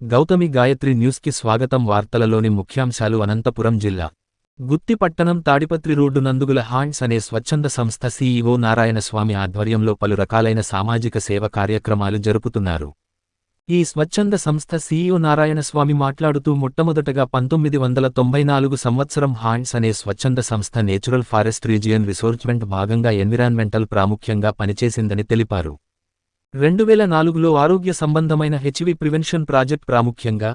గౌతమి గాయత్రి న్యూస్కి స్వాగతం వార్తలలోని ముఖ్యాంశాలు అనంతపురం జిల్లా. గుత్తిపట్టణం తాడిపత్రి రోడ్డు నందుగుల హాండ్స్ అనే స్వచ్ఛంద సంస్థ సీఈఓ నారాయణస్వామి ఆధ్వర్యంలో పలు రకాలైన సామాజిక సేవ కార్యక్రమాలు జరుపుతున్నారు. ఈ స్వచ్ఛంద సంస్థ సీఈఓ నారాయణస్వామి మాట్లాడుతూ మొట్టమొదటగా పంతొమ్మిది వందల తొంభై నాలుగు సంవత్సరం హాండ్స్ అనే స్వచ్ఛంద సంస్థ నేచురల్ ఫారెస్ట్ రీజియన్ రిసోర్చ్మెంట్ భాగంగా ఎన్విరాన్మెంటల్ ప్రాముఖ్యంగా పనిచేసిందని తెలిపారు. రెండు వేల నాలుగులో ఆరోగ్య సంబంధమైన హెచ్వి ప్రివెన్షన్ ప్రాజెక్ట్ ప్రాముఖ్యంగా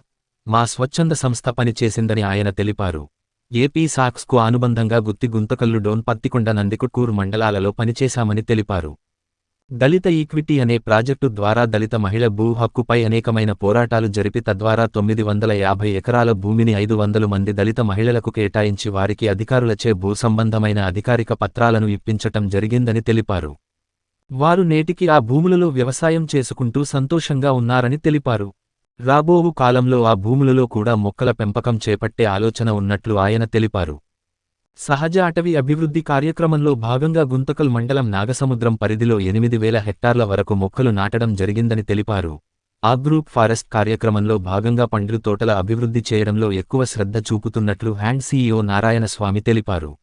మా స్వచ్ఛంద సంస్థ పనిచేసిందని ఆయన తెలిపారు. ఏపీ సాక్స్కు అనుబంధంగా గుత్తి గుంతకల్లు డోన్ పత్తికొండ నందికుట్కూరు మండలాలలో పనిచేశామని తెలిపారు. దళిత ఈక్విటీ అనే ప్రాజెక్టు ద్వారా దళిత మహిళ భూ హక్కుపై అనేకమైన పోరాటాలు జరిపి తద్వారా తొమ్మిది వందల యాభై ఎకరాల భూమిని ఐదు వందలు మంది దళిత మహిళలకు కేటాయించి వారికి అధికారులచే భూ సంబంధమైన అధికారిక పత్రాలను ఇప్పించటం జరిగిందని తెలిపారు. వారు నేటికి ఆ భూములలో వ్యవసాయం చేసుకుంటూ సంతోషంగా ఉన్నారని తెలిపారు. రాబోవు కాలంలో ఆ భూములలో కూడా మొక్కల పెంపకం చేపట్టే ఆలోచన ఉన్నట్లు ఆయన తెలిపారు. సహజ అటవీ అభివృద్ధి కార్యక్రమంలో భాగంగా గుంతకల్ మండలం నాగసముద్రం పరిధిలో ఎనిమిది వేల హెక్టార్ల వరకు మొక్కలు నాటడం జరిగిందని తెలిపారు. ఆ గ్రూప్ ఫారెస్ట్ కార్యక్రమంలో భాగంగా పండ్లు తోటల అభివృద్ధి చేయడంలో ఎక్కువ శ్రద్ధ చూపుతున్నట్లు హ్యాండ్ సీఈఓ నారాయణస్వామి తెలిపారు.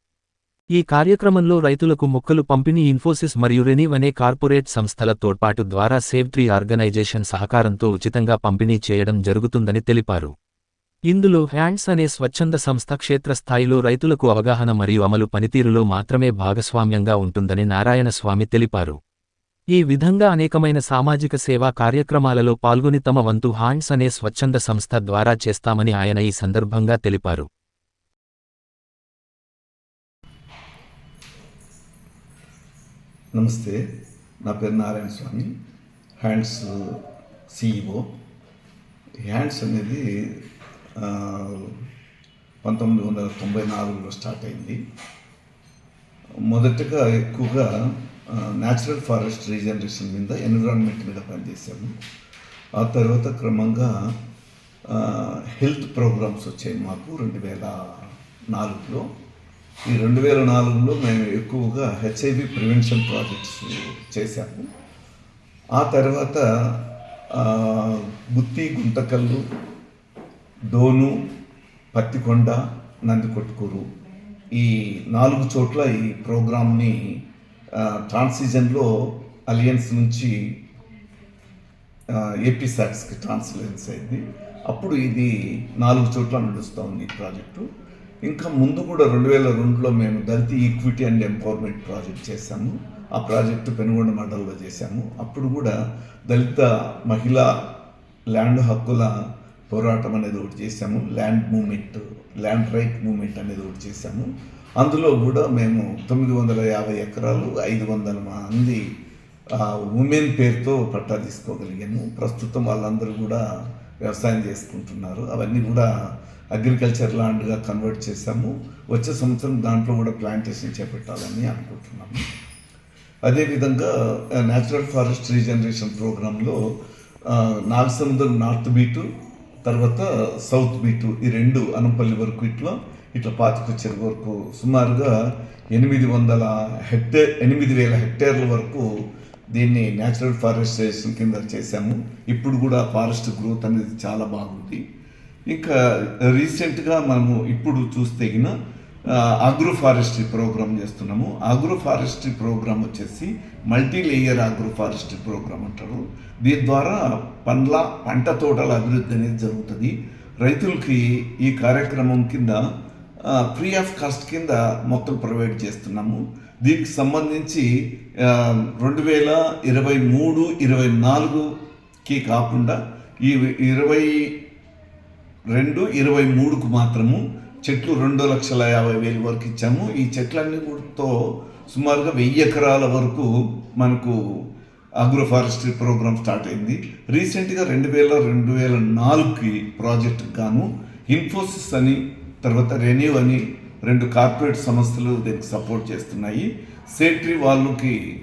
ఈ కార్యక్రమంలో రైతులకు మొక్కలు పంపిణీ ఇన్ఫోసిస్ మరియు రెనీవ్ అనే కార్పొరేట్ సంస్థల తోడ్పాటు ద్వారా సేవ్ ట్రీ ఆర్గనైజేషన్ సహకారంతో ఉచితంగా పంపిణీ చేయడం జరుగుతుందని తెలిపారు. ఇందులో హ్యాండ్స్ అనే స్వచ్ఛంద సంస్థ క్షేత్రస్థాయిలో రైతులకు అవగాహన మరియు అమలు పనితీరులో మాత్రమే భాగస్వామ్యంగా ఉంటుందని నారాయణస్వామి తెలిపారు. ఈ విధంగా అనేకమైన సామాజిక సేవా కార్యక్రమాలలో పాల్గొని తమ వంతు హ్యాండ్స్ అనే స్వచ్ఛంద సంస్థ ద్వారా చేస్తామని ఆయన ఈ సందర్భంగా తెలిపారు. నమస్తే నా పేరు Narayana Swamy Hands CEO Hands అనేది పంతొమ్మిది వందల తొంభై నాలుగులో స్టార్ట్ అయింది. మొదటగా ఎక్కువగా న్యాచురల్ ఫారెస్ట్ రీజనరేషన్ మీద ఎన్విరాన్మెంట్ మీద పనిచేసాము ఆ తర్వాత క్రమంగా హెల్త్ ప్రోగ్రామ్స్ వచ్చాయి మాకు రెండు వేల నాలుగులో. ఈ రెండు వేల నాలుగులో మేము ఎక్కువగా హెచ్ఐవి ప్రివెన్షన్ ప్రాజెక్ట్స్ చేశాము. ఆ తర్వాత గుత్తి గుంతకల్లు డోను పత్తికొండ నందికొట్కూరు ఈ నాలుగు చోట్ల ఈ ప్రోగ్రామ్ని ట్రాన్సిజన్లో అలియన్స్ నుంచి ఏపీ సాట్స్కి ట్రాన్స్లేన్స్ అయింది. అప్పుడు ఇది నాలుగు చోట్ల నడుస్తూ ఉంది ఈ ప్రాజెక్టు. ఇంకా ముందు కూడా రెండు వేల రెండులో మేము Dalit equity and empowerment project చేశాము. ఆ ప్రాజెక్టు పెనుగొండ మండలంలో చేశాము. అప్పుడు కూడా దళిత మహిళా ల్యాండ్ హక్కుల పోరాటం అనేది ఒకటి చేశాము. Land movement land right movement అనేది ఒకటి చేశాము. అందులో కూడా మేము తొమ్మిది వందల యాభై ఎకరాలు ఐదు వందల మంది ఉమెన్ పేరుతో పట్టా తీసుకోగలిగాము. ప్రస్తుతం వాళ్ళందరూ కూడా వ్యవసాయం చేసుకుంటున్నారు. అవన్నీ కూడా అగ్రికల్చర్ ల్యాండ్గా కన్వర్ట్ చేశాము. వచ్చే సంవత్సరం దాంట్లో కూడా ప్లాంటేషన్ చేపట్టాలని అనుకుంటున్నాము. అదేవిధంగా న్యాచురల్ ఫారెస్ట్ రీజనరేషన్ ప్రోగ్రాంలో నాగసముద్రం నార్త్ బీటు తర్వాత సౌత్ బీటు ఈ రెండు అనంపల్లి వరకు ఇట్లా ఇట్లా పాతిక చెరువు వరకు సుమారుగా ఎనిమిది వందల హెక్టేర్ ఎనిమిది వేల హెక్టేర్ల వరకు దీన్ని న్యాచురల్ ఫారెస్టేషన్ కింద చేశాము. ఇప్పుడు కూడా ఫారెస్ట్ గ్రోత్ అనేది చాలా బాగుంది. ఇంకా రీసెంట్గా మనము ఇప్పుడు చూస్తే గిన ఫారెస్ట్రీ ప్రోగ్రామ్ చేస్తున్నాము. ఆగ్రో ఫారెస్ట్రీ ప్రోగ్రామ్ వచ్చేసి multi layer agro forestry programme అంటారు. దీని ద్వారా పండ్ల పంట తోటల అభివృద్ధి అనేది జరుగుతుంది. రైతులకి ఈ కార్యక్రమం కింద ఫ్రీ ఆఫ్ కాస్ట్ కింద మొక్కలు ప్రొవైడ్ చేస్తున్నాము. దీనికి సంబంధించి రెండు వేల ఇరవై మూడు ఇరవై నాలుగుకి కాకుండా ఈ ఇరవై రెండు ఇరవై మూడుకు మాత్రము. చెట్లు రెండు లక్షల యాభై వేలు వరకు ఇచ్చాము. ఈ చెట్లన్నీ కూడాతో సుమారుగా వెయ్యి ఎకరాల వరకు మనకు అగ్రో ఫారెస్ట్రీ ప్రోగ్రామ్ స్టార్ట్ అయింది. రీసెంట్గా రెండు వేల రెండు వేల నాలుగుకి ప్రాజెక్ట్ గాను ఇన్ఫోసిస్ అని తర్వాత రెన్యూ అని రెండు కార్పొరేట్ సంస్థలు దీనికి సపోర్ట్ చేస్తున్నాయి. సేట్రీ వాళ్ళకి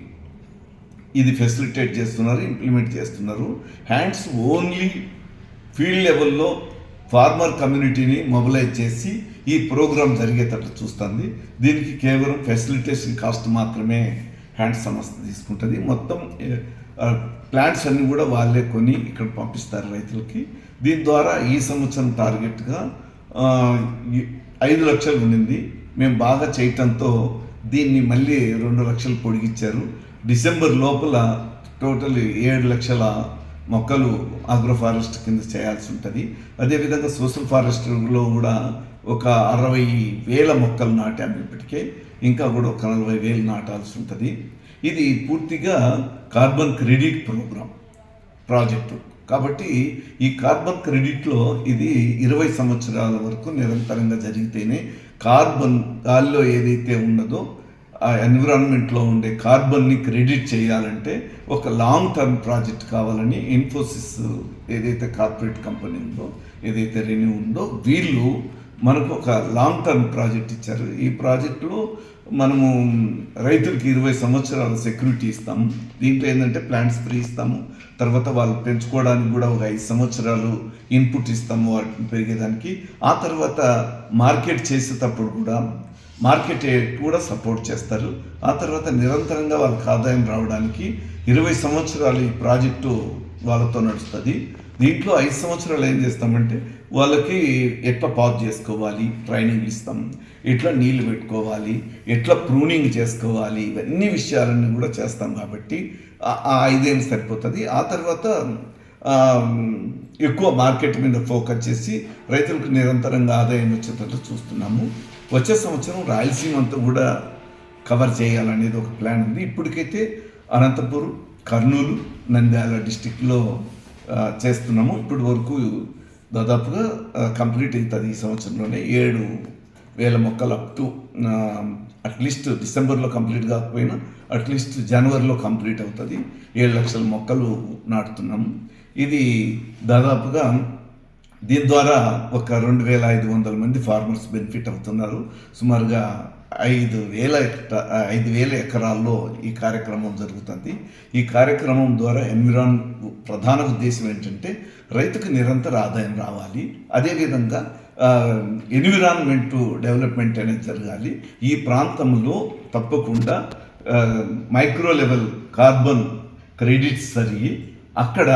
ఇది ఫెసిలిటేట్ చేస్తున్నారు ఇంప్లిమెంట్ చేస్తున్నారు. హ్యాండ్స్ ఓన్లీ ఫీల్డ్ లెవెల్లో ఫార్మర్ కమ్యూనిటీని మొబిలైజ్ చేసి ఈ ప్రోగ్రాం జరిగేటట్లు చూస్తుంది. దీనికి కేవలం ఫెసిలిటేషన్ కాస్ట్ మాత్రమే హ్యాండ్ సంస్థ తీసుకుంటుంది. మొత్తం ప్లాంట్స్ అన్నీ కూడా వాళ్ళే కొని ఇక్కడ పంపిస్తారు రైతులకి. దీని ద్వారా ఈ సంవత్సరం టార్గెట్గా ఐదు లక్షలు ఉండింది. మేము బాగా చేయటంతో దీన్ని మళ్ళీ రెండు లక్షలు పొడిగించారు డిసెంబర్ లోపల టోటల్ ఏడు లక్షల మొక్కలు ఆగ్రోఫారెస్ట్ కింద చేయాల్సి ఉంటుంది. అదేవిధంగా సోషల్ ఫారెస్ట్లో కూడా ఒక అరవై వేల మొక్కలు నాటాము ఇప్పటికే. ఇంకా కూడా ఒక నలభై వేలు నాటాల్సి ఉంటుంది. ఇది పూర్తిగా కార్బన్ క్రెడిట్ ప్రోగ్రామ్ ప్రాజెక్టు. కాబట్టి ఈ కార్బన్ క్రెడిట్లో ఇది ఇరవై సంవత్సరాల వరకు నిరంతరంగా జరిగితేనే కార్బన్ గాలిలో ఏదైతే ఉన్నదో ఆ ఎన్విరాన్మెంట్లో ఉండే కార్బన్ని క్రెడిట్ చేయాలంటే ఒక లాంగ్ టర్మ్ ప్రాజెక్ట్ కావాలని ఇన్ఫోసిస్ ఏదైతే కార్పొరేట్ కంపెనీ ఉందో ఏదైతే రెన్యూ ఉందో వీళ్ళు మనకు ఒక లాంగ్ టర్మ్ ప్రాజెక్ట్ ఇచ్చారు. ఈ ప్రాజెక్టులో మనము రైతులకి ఇరవై సంవత్సరాల సెక్యూరిటీ ఇస్తాము దీంట్లో ఏంటంటే ప్లాంట్స్ ఫ్రీ ఇస్తాము. తర్వాత వాళ్ళు పెంచుకోవడానికి కూడా ఒక ఐదు సంవత్సరాలు ఇన్పుట్ ఇస్తాము వాటిని పెరిగేదానికి. ఆ తర్వాత మార్కెట్ చేసేటప్పుడు కూడా మార్కెట్ కూడా సపోర్ట్ చేస్తారు. ఆ తర్వాత నిరంతరంగా వాళ్ళకి ఆదాయం రావడానికి ఇరవై సంవత్సరాలు ఈ ప్రాజెక్టు వాళ్ళతో నడుస్తుంది. దీంట్లో ఐదు సంవత్సరాలు ఏం చేస్తామంటే వాళ్ళకి ఎట్లా పాజ్ చేసుకోవాలి ట్రైనింగ్ ఇస్తాం ఎట్లా నీళ్ళు పెట్టుకోవాలి ఎట్లా ప్రూనింగ్ చేసుకోవాలి ఇవన్నీ విషయాలన్నీ కూడా చేస్తాం కాబట్టి ఆ- ఐదేం సరిపోతుంది. ఆ తర్వాత ఎక్కువ మార్కెట్ మీద ఫోకస్ చేసి రైతులకు నిరంతరంగా ఆదాయం వచ్చేటట్లు చూస్తున్నాము. వచ్చే సంవత్సరం రాయలసీమ అంతా కూడా కవర్ చేయాలనేది ఒక ప్లాన్ ఉంది. ఇప్పటికైతే అనంతపురం కర్నూలు నంద్యాల డిస్టిక్లో చేస్తున్నాము. ఇప్పటి వరకు దాదాపుగా కంప్లీట్ అవుతుంది ఈ సంవత్సరంలోనే. ఏడు వేల మొక్కలు అప్ టు అట్లీస్ట్ డిసెంబర్లో కంప్లీట్ కాకపోయినా అట్లీస్ట్ జనవరిలో కంప్లీట్ అవుతుంది. ఏడు లక్షల మొక్కలు నాటుతున్నాము. ఇది దాదాపుగా దీని ద్వారా ఒక రెండు వేల ఐదు వందల మంది ఫార్మర్స్ బెనిఫిట్ అవుతున్నారు. సుమారుగా ఐదు వేల ఐదు వేల ఎకరాల్లో ఈ కార్యక్రమం జరుగుతుంది. ఈ కార్యక్రమం ద్వారా ఎన్విరాన్ ప్రధాన ఉద్దేశం ఏంటంటే రైతుకు నిరంతర ఆదాయం రావాలి. అదేవిధంగా ఎన్విరాన్మెంట్ డెవలప్మెంట్ అనేది జరగాలి. ఈ ప్రాంతంలో తప్పకుండా మైక్రో లెవెల్ కార్బన్ క్రెడిట్స్ జరిగి అక్కడ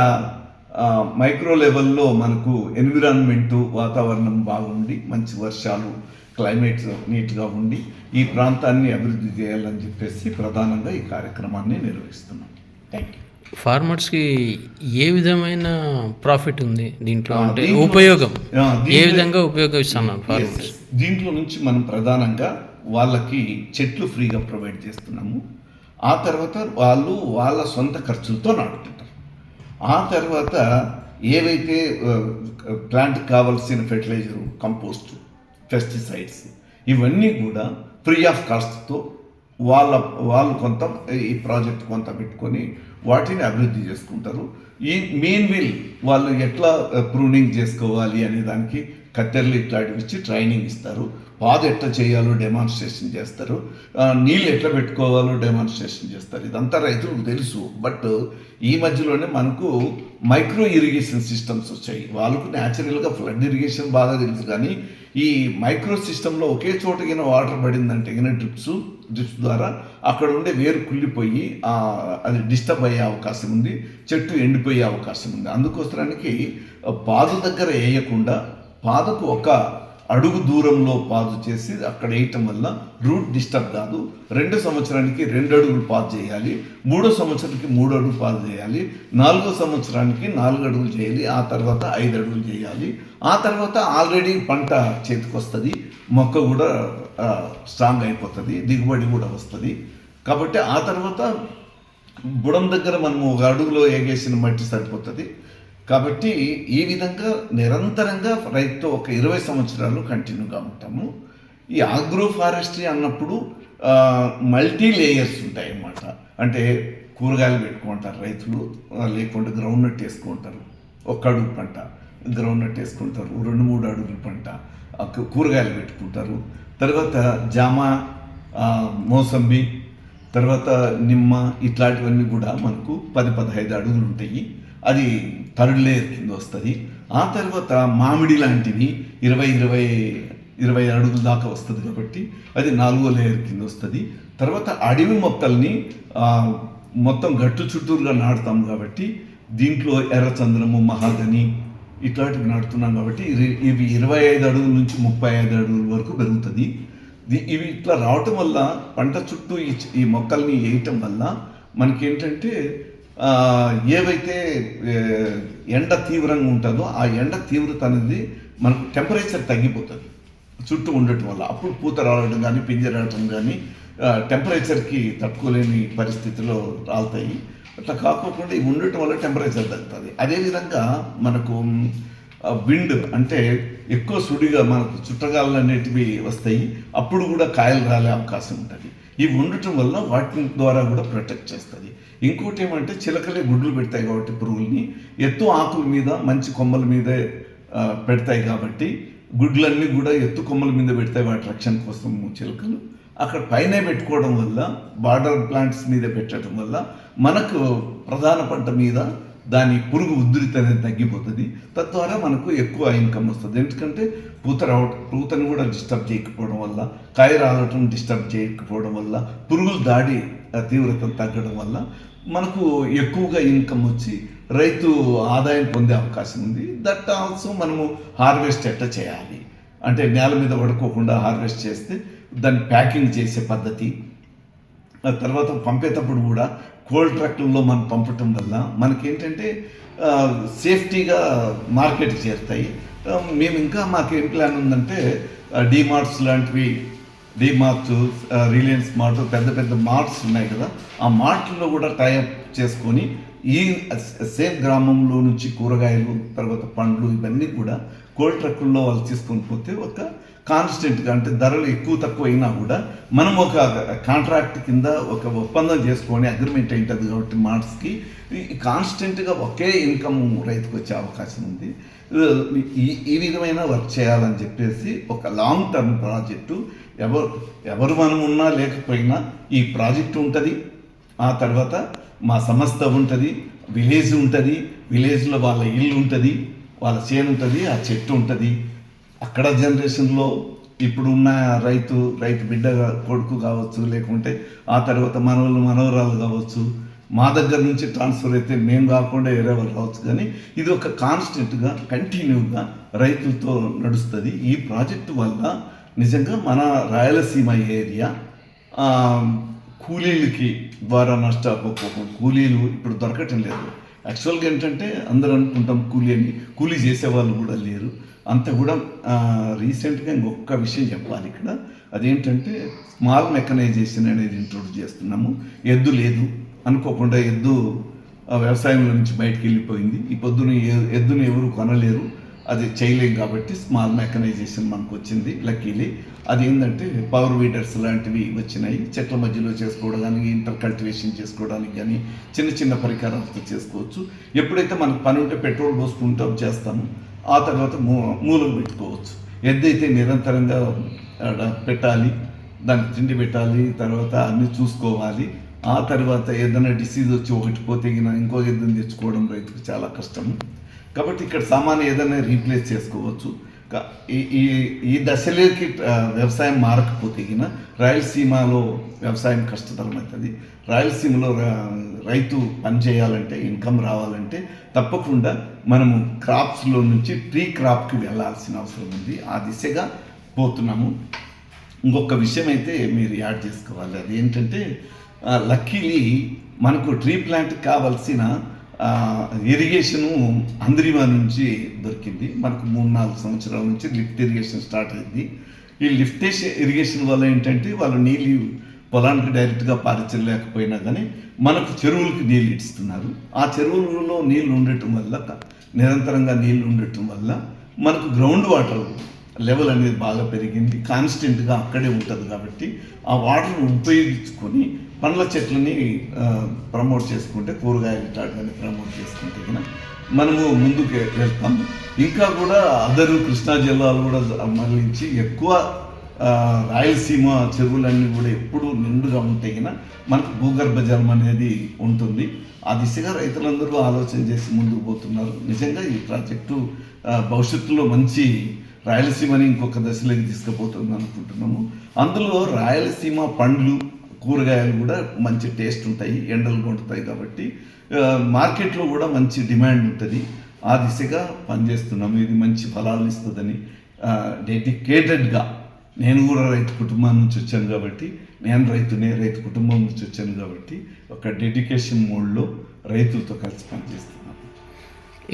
మైక్రో లెవెల్లో మనకు ఎన్విరాన్మెంట్ వాతావరణం బాగుండి మంచి వర్షాలు క్లైమేట్ నీట్గా ఉండి ఈ ప్రాంతాన్ని అభివృద్ధి చేయాలని చెప్పేసి ప్రధానంగా ఈ కార్యక్రమాన్ని నిర్వహిస్తున్నాం. థ్యాంక్ యూ ఫార్మర్స్కి ఏ విధమైన ప్రాఫిట్ ఉంది దీంట్లో? అంటే ఉపయోగం? ఏ దీంట్లో- విధంగా ఉపయోగిస్తున్నారు ఫార్మర్స్ దీంట్లో నుంచి మనం ప్రధానంగా వాళ్ళకి చెట్లు ఫ్రీగా ప్రొవైడ్ చేస్తున్నాము. ఆ తర్వాత వాళ్ళు వాళ్ళ సొంత ఖర్చులతో నాటుతుంటారు ఆ తర్వాత ఏవైతే ప్లాంట్కి కావాల్సిన ఫెర్టిలైజరు కంపోస్ట్ పెస్టిసైడ్స్ ఇవన్నీ కూడా ఫ్రీ ఆఫ్ కాస్ట్తో వాళ్ళ వాళ్ళు కొంత ఈ ప్రాజెక్ట్ కొంత పెట్టుకొని వాటిని అభివృద్ధి చేసుకుంటారు. ఈ మెయిన్ వీల్ వాళ్ళు ఎట్లా ప్రూనింగ్ చేసుకోవాలి అనే దానికి కత్తెరలు ఇట్లాంటివి ఇచ్చి ట్రైనింగ్ ఇస్తారు. పాద ఎట్లా చేయాలో డెమాన్స్ట్రేషన్ చేస్తారు. నీళ్ళు ఎట్లా పెట్టుకోవాలో డెమాన్స్ట్రేషన్ చేస్తారు. ఇదంతా రైతులకు తెలుసు. బట్ ఈ మధ్యలోనే మనకు మైక్రో ఇరిగేషన్ సిస్టమ్స్ వచ్చాయి. వాళ్ళకు న్యాచురల్గా ఫ్లడ్ ఇరిగేషన్ బాగా తెలుసు. కానీ ఈ మైక్రో సిస్టంలో ఒకే చోట గిన వాటర్ పడిందంటే గిన డ్రిప్స్ డ్రిప్స్ ద్వారా అక్కడ ఉండే వేరు కుళ్ళిపోయి అది డిస్టర్బ్ అయ్యే అవకాశం ఉంది. చెట్టు ఎండిపోయే అవకాశం ఉంది. అందుకోసరానికి పాదు దగ్గర వేయకుండా పాదకు ఒక అడుగు దూరంలో పాదు చేసి అక్కడ వేయటం వల్ల రూట్ డిస్టర్బ్ కాదు. రెండు సంవత్సరానికి రెండు అడుగులు పాదు చేయాలి. మూడో సంవత్సరానికి మూడు అడుగులు పాదు చేయాలి. నాలుగో సంవత్సరానికి నాలుగు అడుగులు చేయాలి. ఆ తర్వాత ఐదు అడుగులు చేయాలి. ఆ తర్వాత ఆల్రెడీ పంట చేతికొస్తుంది. మొక్క కూడా స్ట్రాంగ్ అయిపోతుంది. దిగుబడి కూడా వస్తుంది. కాబట్టి ఆ తర్వాత బుడం దగ్గర మనము ఒక అడుగులో ఏగేసిన మట్టి సరిపోతుంది. కాబట్టి ఈ విధంగా నిరంతరంగా రైతుతో ఒక ఇరవై సంవత్సరాలు కంటిన్యూగా ఉంటాము. ఈ ఆగ్రో ఫారెస్ట్రీ అన్నప్పుడు మల్టీ లేయర్స్ ఉంటాయి అన్నమాట అంటే కూరగాయలు పెట్టుకుంటారు రైతులు లేకుంటే గ్రౌండ్ నట్ వేసుకుంటారు. ఒక్క అడుగు పంట గ్రౌండ్ నట్ వేసుకుంటారు. రెండు మూడు అడుగుల పంట కూరగాయలు పెట్టుకుంటారు. తర్వాత జామ మోసంబి తర్వాత నిమ్మ ఇట్లాంటివన్నీ కూడా మనకు పది పదహైదు అడుగులు ఉంటాయి. అది థర్డ్ లేయర్ కింద వస్తుంది. ఆ తర్వాత మామిడి లాంటివి ఇరవై ఇరవై ఇరవై అడుగుల దాకా వస్తుంది కాబట్టి అది నాలుగో లేయర్ కింద వస్తుంది. తర్వాత అడవి మొక్కల్ని మొత్తం గట్టు చుట్టూరుగా నాటుతాం కాబట్టి దీంట్లో ఎర్రచంద్రము మహాగని ఇట్లాంటివి నాటుతున్నాం కాబట్టి ఇవి ఇరవై ఐదు అడుగుల నుంచి ముప్పై ఐదు అడుగుల వరకు పెరుగుతుంది. ఇవి ఇట్లా రావటం వల్ల పంట చుట్టూ ఈ ఈ మొక్కల్ని వేయటం వల్ల మనకేంటంటే ఏవైతే ఎండ తీవ్రంగా ఉంటుందో ఆ ఎండ తీవ్రత అనేది మనకు టెంపరేచర్ తగ్గిపోతుంది. చుట్టూ ఉండటం వల్ల. అప్పుడు పూత రావడం కానీ పింజ రావడం కానీ టెంపరేచర్కి తట్టుకోలేని పరిస్థితిలో రాలుతాయి. అట్లా కాకోకుండా ఇవి ఉండటం వల్ల టెంపరేచర్ తగ్గుతుంది. అదేవిధంగా మనకు విండ్ అంటే ఎక్కువ సుడిగా మనకు చుట్టగాలు అనేటివి వస్తాయి. అప్పుడు కూడా కాయలు రాలే అవకాశం ఉంటుంది. ఇవి ఉండటం వల్ల వాటి ద్వారా కూడా ప్రొటెక్ట్ చేస్తుంది. ఇంకోటి ఏమంటే చిలకలే గుడ్లు పెడతాయి కాబట్టి పురుగుల్ని. ఎత్తు ఆకుల మీద మంచి కొమ్మల మీదే పెడతాయి కాబట్టి గుడ్లన్నీ కూడా ఎత్తు కొమ్మల మీద పెడతాయి వాటి రక్షణ కోసం చిలుకలు. అక్కడ పైనే పెట్టుకోవడం వల్ల బార్డర్ ప్లాంట్స్ మీద పెట్టడం వల్ల మనకు ప్రధాన పంట మీద దాని పురుగు ఉధృతి అనేది తగ్గిపోతుంది. తద్వారా మనకు ఎక్కువ ఇన్కమ్ వస్తుంది. ఎందుకంటే పూత రావటం పూతని కూడా డిస్టర్బ్ చేయకపోవడం వల్ల కాయ రావటం డిస్టర్బ్ చేయకపోవడం వల్ల పురుగులు దాడి తీవ్రత తగ్గడం వల్ల మనకు ఎక్కువగా ఇన్కమ్ వచ్చి రైతు ఆదాయం పొందే అవకాశం ఉంది. దట్ ఆల్సో మనము హార్వెస్ట్ ఎట్లా చేయాలి? అంటే నేల మీద పడుకోకుండా హార్వెస్ట్ చేస్తే దాన్ని ప్యాకింగ్ చేసే పద్ధతి ఆ తర్వాత పంపేటప్పుడు కూడా కోల్డ్ ట్రక్లలో మనం పంపటం వల్ల మనకేంటంటే సేఫ్టీగా మార్కెట్ చేరుతాయి. మేము ఇంకా మాకు ఏం ప్లాన్ ఉందంటే డిమార్ట్స్ లాంటివి డిమార్ట్ రిలయన్స్ మార్ట్ పెద్ద పెద్ద మార్ట్స్ ఉన్నాయి కదా ఆ మార్ట్లో కూడా టైఅప్ చేసుకొని ఈ సేమ్ గ్రామంలో నుంచి కూరగాయలు తర్వాత పండ్లు ఇవన్నీ కూడా కోల్డ్ ట్రక్కుల్లో వాళ్ళు తీసుకొని పోతే ఒక కాన్స్టెంట్గా అంటే ధరలు ఎక్కువ తక్కువ అయినా కూడా మనం ఒక కాంట్రాక్ట్ కింద ఒక ఒప్పందం చేసుకొని అగ్రిమెంట్ అయింటుంది కాబట్టి మార్ట్స్కి కాన్స్టెంట్గా ఒకే ఇన్కమ్ రైతుకు వచ్చే అవకాశం ఉంది. ఈ ఈ విధమైన వర్క్ చేయాలని చెప్పేసి ఒక లాంగ్ టర్మ్ ప్రాజెక్టు ఎవరు ఎవరు మనం ఉన్నా లేకపోయినా ఈ ప్రాజెక్టు ఉంటుంది. ఆ తర్వాత మా సంస్థ ఉంటుంది విలేజ్ ఉంటుంది విలేజ్లో వాళ్ళ ఇల్లు ఉంటుంది. వాళ్ళ చేను ఉంటుంది ఆ చెట్టు ఉంటుంది. అక్కడ జనరేషన్లో ఇప్పుడున్న రైతు రైతు బిడ్డ కొడుకు కావచ్చు లేకుంటే ఆ తర్వాత మనవలు మనవరాలు కావచ్చు మా దగ్గర నుంచి ట్రాన్స్ఫర్ అయితే మేము కాకుండా వేరే కావచ్చు రావచ్చు. కానీ ఇది ఒక కాన్స్టెంట్గా కంటిన్యూగా రైతులతో నడుస్తుంది. ఈ ప్రాజెక్టు వల్ల నిజంగా మన రాయలసీమ ఏరియా కూలీలకి ద్వారా నష్టపోకుండా కూలీలు ఇప్పుడు దొరకటం లేదు. యాక్చువల్గా ఏంటంటే అందరూ అనుకుంటాం కూలీ అని కూలీ చేసే వాళ్ళు కూడా లేరు. అంత కూడా రీసెంట్గా ఇంకొక విషయం చెప్పాలి ఇక్కడ. అదేంటంటే స్మాల్ మెకనైజేషన్ అనేది ఇంట్రొడ్యూస్ చేస్తున్నాము. ఎద్దు లేదు. అనుకోకుండా ఎద్దు వ్యవసాయంలో నుంచి బయటకు వెళ్ళిపోయింది. ఈ పొద్దున ఎద్దును ఎద్దుని ఎవరు కొనలేరు. అది చేయలేం కాబట్టి స్మాల్ మెకనైజేషన్ మనకు వచ్చింది లక్కీలీ అది ఏంటంటే పవర్ వీడర్స్ లాంటివి వచ్చినాయి. చెట్ల మధ్యలో చేసుకోవడానికి ఇంటర్ కల్టివేషన్ చేసుకోవడానికి కానీ చిన్న చిన్న పరికరాలతో చేసుకోవచ్చు. ఎప్పుడైతే మనకు పని ఉంటే పెట్రోల్ పోసుకుంటాం చేస్తాము. ఆ తర్వాత మూ మూలకు పెట్టుకోవచ్చు. ఎద్దైతే నిరంతరంగా ఆడ పెట్టాలి దానికి తిండి పెట్టాలి తర్వాత అన్నీ చూసుకోవాలి. ఆ తర్వాత ఏదైనా డిసీజ్ వచ్చి ఒకటి పోతే ఇంకో ఎద్దుని తెచ్చుకోవడం రైతుకు చాలా కష్టం కాబట్టి ఇక్కడ సామాన్ ఏదైనా రీప్లేస్ చేసుకోవచ్చు. ఈ ఈ దశలోకి వ్యవసాయం మారకపోతే గిన రాయలసీమలో వ్యవసాయం కష్టతరం అవుతుంది. రాయలసీమలో రైతు పని చేయాలంటే ఇన్కమ్ రావాలంటే తప్పకుండా మనము క్రాప్స్లో నుంచి ట్రీ క్రాప్కి వెళ్ళాల్సిన అవసరం ఉంది. ఆ దిశగా పోతున్నాము. ఇంకొక విషయం అయితే మీరు యాడ్ చేసుకోవాలి. అది ఏంటంటే లక్కీలీ మనకు ట్రీ ప్లాంట్ కావాల్సిన ఇరిగేషను అందరివా నుంచి దొరికింది. మనకు మూడు నాలుగు సంవత్సరాల నుంచి లిఫ్ట్ ఇరిగేషన్ స్టార్ట్ అయింది. ఈ లిఫ్ట్ ఇరిగేషన్ వల్ల ఏంటంటే వాళ్ళు నీళ్ళు పొలానికి డైరెక్ట్గా పారించలేకపోయినా కానీ మనకు చెరువులకి నీళ్ళు ఇస్తున్నారు. ఆ చెరువులలో నీళ్ళు ఉండటం వల్ల నిరంతరంగా నీళ్ళు ఉండటం వల్ల మనకు గ్రౌండ్ వాటర్ లెవెల్ అనేది బాగా పెరిగింది. కాన్స్టెంట్గా అక్కడే ఉంటుంది కాబట్టి ఆ వాటర్ని ఉపయోగించుకొని పండ్ల చెట్లని ప్రమోట్ చేసుకుంటే కూరగాయలు కానీ ప్రమోట్ చేసుకుంటే కనుక మనము ముందుకు వెళ్తాం. ఇంకా కూడా అదరు కృష్ణా జిల్లాలు కూడా మరలించి ఎక్కువ రాయలసీమ చెరువులన్నీ కూడా ఎప్పుడు నిండుగా ఉంటే కనుక మనకు భూగర్భ జలం అనేది ఉంటుంది. ఆ దిశగా రైతులందరూ ఆలోచన చేసి ముందుకు పోతున్నారు. నిజంగా ఈ ప్రాజెక్టు భవిష్యత్తులో మంచి రాయలసీమని ఇంకొక దశలోకి తీసుకుపోతుంది అనుకుంటున్నాము అందులో రాయలసీమ పండ్లు కూరగాయలు కూడా మంచి టేస్ట్ ఉంటాయి ఎండలు కొంటుతాయి కాబట్టి మార్కెట్లో కూడా మంచి డిమాండ్ ఉంటుంది. ఆ దిశగా పనిచేస్తున్నాము. ఇది మంచి ఫలాలు ఇస్తుందని డెడికేటెడ్గా నేను కూడా రైతు కుటుంబం నుంచి వచ్చాను కాబట్టి నేను రైతునే రైతు కుటుంబం నుంచి వచ్చాను కాబట్టి ఒక డెడికేషన్ మోడ్లో రైతులతో కలిసి పనిచేస్తున్నాను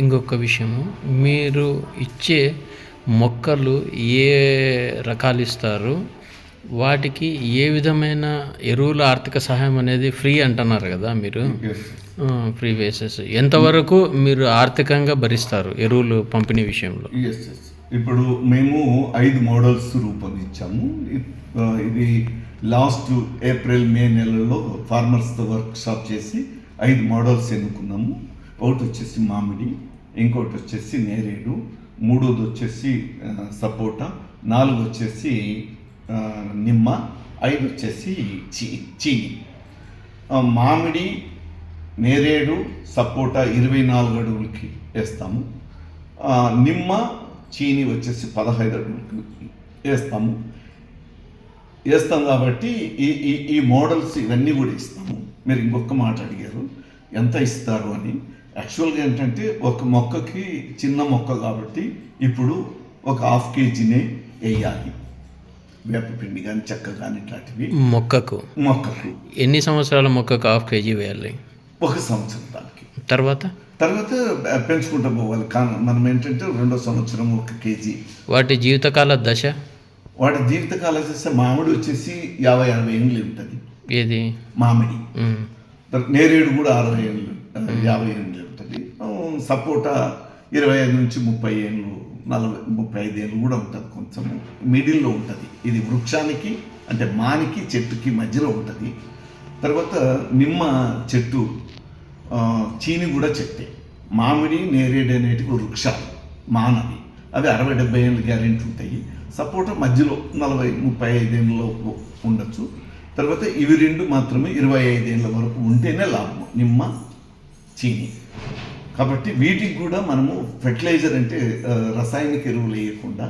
ఇంకొక విషయము మీరు ఇచ్చే మొక్కలు ఏ రకాలు ఇస్తారు? వాటికి ఏ విధమైన ఎరువుల ఆర్థిక సహాయం అనేది ఫ్రీ అంటున్నారు కదా మీరు? Free basis. ఎంతవరకు మీరు ఆర్థికంగా భరిస్తారు ఎరువులు పంపిణీ విషయంలో? ఇప్పుడు మేము ఐదు మోడల్స్ రూపొందించాము. ఇది లాస్ట్ ఏప్రిల్ మే నెలలో ఫార్మర్స్తో వర్క్ షాప్ చేసి ఐదు మోడల్స్ ఎన్నుకున్నాము. ఒకటి వచ్చేసి మామిడి ఇంకోటి వచ్చేసి నేరేడు మూడోది వచ్చేసి సపోటా నాలుగు వచ్చేసి నిమ్మ ఐదు వచ్చేసి చీ చీని. మామిడి నేరేడు సపోటా ఇరవై నాలుగు అడుగులకి వేస్తాము. నిమ్మ చీని వచ్చేసి పదహైదు అడుగులకి వేస్తాము. వేస్తాం కాబట్టి ఈ ఈ ఈ మోడల్స్ ఇవన్నీ కూడా ఇస్తాము. మీరు ఇంకొక మాట అడిగారు ఎంత ఇస్తారు? అని. యాక్చువల్గా ఏంటంటే ఒక మొక్కకి చిన్న మొక్క కాబట్టి ఇప్పుడు ఒక హాఫ్ కేజీనే వేయాలి. వేపపిండి కానీ చెక్క కానీ ఇట్లాంటివి. మొక్కకు. మొక్కకు. ఎన్ని సంవత్సరాల మొక్కకు హాఫ్ కేజీ వేయాలి? ఒక సంవత్సరం దానికి. తర్వాత? తర్వాత పెంచుకుంటూ పోవాలి కానీ మనం ఏంటంటే రెండో సంవత్సరం ఒక కేజీ. వాటి జీవితకాల దశ? వాటి జీవితకాలం చేస్తే మామిడి వచ్చేసి యాభై అరవై ఏళ్ళు ఉంటుంది. ఏది? మామిడి. నేరేడు కూడా అరవై ఏళ్ళు యాభై ఏళ్ళు ఉంటుంది. సపోటా ఇరవై ఐదు నుంచి ముప్పై ఏళ్ళు నలభై ముప్పై ఐదేళ్ళు కూడా ఉంటుంది కొంచెం. మిడిల్లో ఉంటుంది. ఇది వృక్షానికి అంటే మానికి చెట్టుకి మధ్యలో ఉంటుంది. తర్వాత నిమ్మ చెట్టు చీని కూడా చెట్టే. మామిడి నేరేడు అనేటివి వృక్షాలు మానవి. అవి అరవై డెబ్బై ఏళ్ళు గ్యారెంటీ ఉంటాయి. సపోటా మధ్యలో నలభై ముప్పై ఐదేళ్ళలో ఉండొచ్చు. తర్వాత ఇవి రెండు మాత్రమే ఇరవై ఐదేళ్ళ వరకు ఉంటేనే లాభం. నిమ్మ చీని. కాబట్టి వీటికి కూడా మనము ఫెర్టిలైజర్ అంటే రసాయనిక ఎరువులు వేయకుండా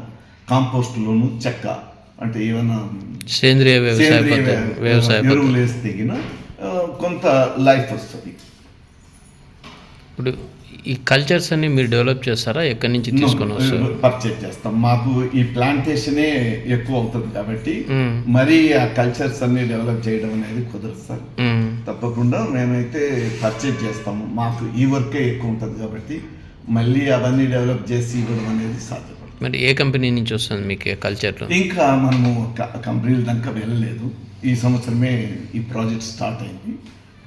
కాంపోస్ట్లోను చెక్క అంటే ఏమైనా సేంద్రియ వ్యవసాయ ఎరువులు వేస్తే గిన, ఆ, కొంత లైఫ్ వస్తుంది. ఇప్పుడు ఈ కల్చర్స్ అన్ని మీరు డెవలప్ చేస్తారా? ఎక్కడి నుంచి తీసుకొని వస్తారు? పర్చేజ్ చేస్తాం. మాకు ఈ ప్లాంటేషనే ఎక్కువ అవుతుంది కాబట్టి మ్మ్. మరి ఆ కల్చర్స్ అన్ని డెవలప్ చేయడం అనేది కుదరదు సార్. మ్మ్. తప్పకుండా మేమైతే పర్చేజ్ చేస్తాము. మాకు ఈ వర్కే ఎక్కువ ఉంటుంది కాబట్టి మళ్ళీ అవన్నీ డెవలప్ చేసి ఇవ్వడం అనేది సాధ్యపడుతుంది మరి ఏ కంపెనీ నుంచి వస్తుంది మీకు కల్చర్లు ఇంకా మనము కంపెనీల దాకా వెళ్ళలేదు. ఈ సంవత్సరమే ఈ ప్రాజెక్ట్ స్టార్ట్ అయింది.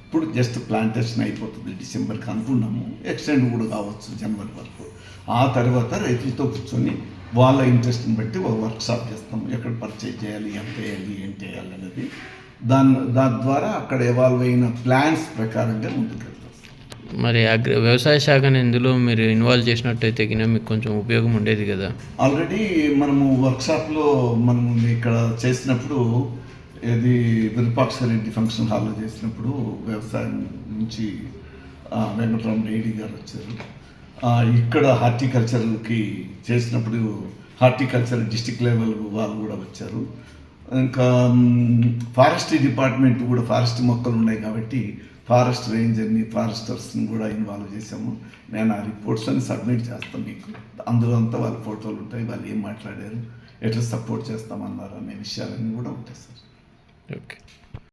ఇప్పుడు జస్ట్ ప్లాంటేషన్ అయిపోతుంది. డిసెంబర్కి అనుకున్నాము. ఎక్స్టెండ్ కూడా కావచ్చు జనవరి వరకు. ఆ తర్వాత రైతులతో కూర్చొని వాళ్ళ ఇంట్రెస్ట్ని బట్టి ఒక వర్క్ షాప్ చేస్తాం ఎక్కడ పర్చేజ్ చేయాలి ఎంత వేయాలి ఏం చేయాలి అనేది. దాని దాని ద్వారా అక్కడ ఎవాల్వ్ అయిన ప్లాన్స్ ప్రకారంగా ముందుకు మరి అగ్రి వ్యవసాయ శాఖని ఇందులో మీరు ఇన్వాల్వ్ చేసినట్టయితే కినా మీకు కొంచెం ఉపయోగం ఉండేది కదా? ఆల్రెడీ మనము వర్క్షాప్లో మనము ఇక్కడ చేసినప్పుడు ఇది విరూపాక్షరెడ్డి ఫంక్షన్ హాల్లో చేసినప్పుడు వ్యవసాయం నుంచి ఆ, వెంకటరామ రెడ్డి గారు వచ్చారు. ఇక్కడ హార్టికల్చర్కి చేసినప్పుడు హార్టికల్చర్ డిస్టిక్ లెవెల్ వాళ్ళు కూడా వచ్చారు. ఇంకా ఫారెస్ట్రీ డిపార్ట్మెంట్ కూడా ఫారెస్ట్ మొక్కలు ఉన్నాయి కాబట్టి ఫారెస్ట్ రేంజర్ని ఫారెస్టర్స్ని కూడా ఇన్వాల్వ్ చేసాము నేను ఆ రిపోర్ట్స్ అని సబ్మిట్ చేస్తాను మీకు. అందులో అంతా వాళ్ళ ఫోటోలు ఉంటాయి వాళ్ళు ఏం మాట్లాడారు ఎట్లా సపోర్ట్ చేస్తామన్నారు అనే విషయాలన్నీ కూడా ఉంటాయి సార్. Okay.